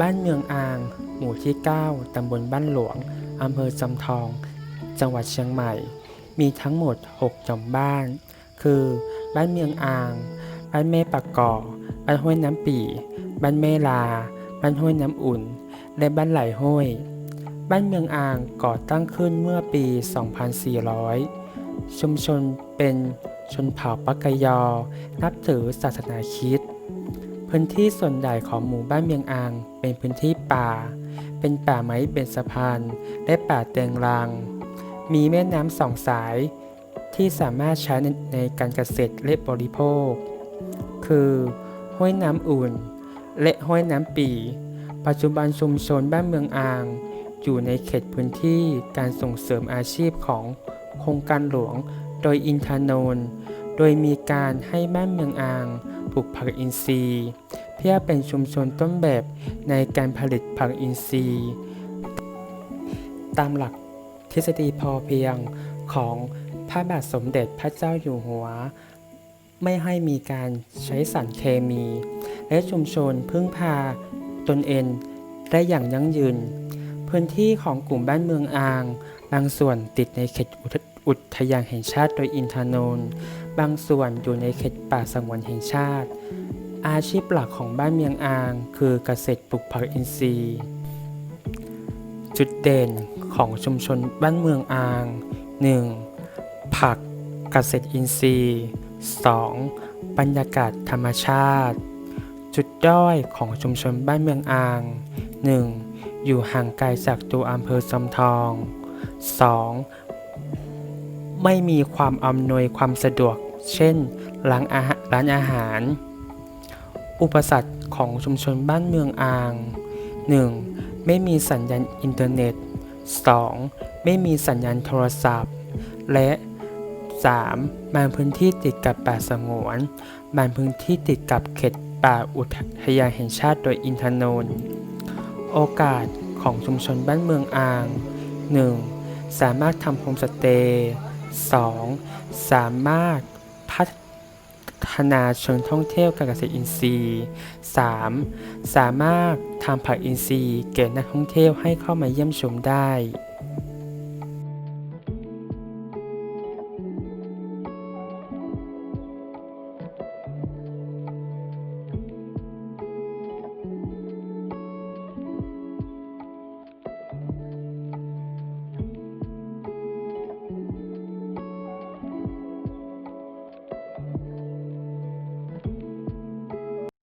บ้านเมืองอาง หมู่ที่ 9 ตำบลบ้านหลวง อำเภอจำทอง จังหวัดเชียงใหม่ มีทั้งหมด 6หย่อมบ้าน คือ บ้านเมืองอาง บ้านแม่ปากกอบ้านห้วยน้ำปี่บ้านแม่ลา บ้านห้วยน้ำอุ่น และบ้านไหลห้วย บ้านเมืองอ่างก่อตั้งขึ้นเมื่อปี 2400 ชุมชนเป็นชนเผ่าปักกยอ นับถือศาสนาคริสต์ พื้นที่ส่วนใหญ่ของหมู่บ้านเมียงอาง เป็นพื้นที่ป่า เป็นป่าไม้เบญสะพาน และป่าเตียงรังมีแม่น้ำสองสาย ที่สามารถใช้ในในการเกษตรและบริโภค คือห้วยน้ำอุ่น และห้วยน้ำปี ปัจจุบันชุมชนบ้านเมืองอาง อยู่ในเขตพื้นที่การส่งเสริมอาชีพของโครงการหลวง โดยอินทานนท์โดยมีการให้บ้านเมืองอาง ลูกผักอินทรีย์ เพื่อเป็นชุมชนต้นแบบในการผลิตผักอินทรีย์ ตามหลักทฤษฎีพอเพียงของพระบาทสมเด็จพระเจ้าอยู่หัว ไม่ให้มีการใช้สารเคมี และชุมชนพึ่งพาตนเองได้อย่างยั่งยืน พื้นที่ของกลุ่มบ้านเมืองอาง บางส่วนติดในเขต อุทยานแห่งชาติโดยอินทนนท์บางส่วนอยู่ในเขตป่าสงวนแห่งชาติ อาชีพหลักของบ้านเมียงอาง คือเกษตรปลูกผักอินทรีย์ จุดเด่นของชุมชนบ้านเมืองอาง 1. ผักเกษตรอินทรีย์ 2. บรรยากาศธรรมชาติ จุดด้อยของชุมชนบ้านเมืองอาง 1. อยู่ห่างไกลจากตัวอำเภอจำทอง 2. ไม่มีความอำนวยความสะดวก เช่นร้านอาหารร้านอาหาร อุปสรรคของชุมชนบ้านเมืองอ่าง 1. ไม่มีสัญญาณอินเทอร์เน็ต 2. ไม่มีสัญญาณโทรศัพท์ และ 3. บางพื้นที่ติดกับป่าสงวน บางพื้นที่ติดกับเขตป่าอุทยานแห่งชาติโดยอินทนนท์ โอกาสของชุมชนบ้านเมืองอ่าง 1. สามารถทำโฮมสเตย์ 2. สามารถพัฒนาเชิงท่องเที่ยวการเกษตรอินทรีย์ 3. สามารถทำผักอินทรีย์แก่นักท่องเที่ยวให้เข้ามาเยี่ยมชมได้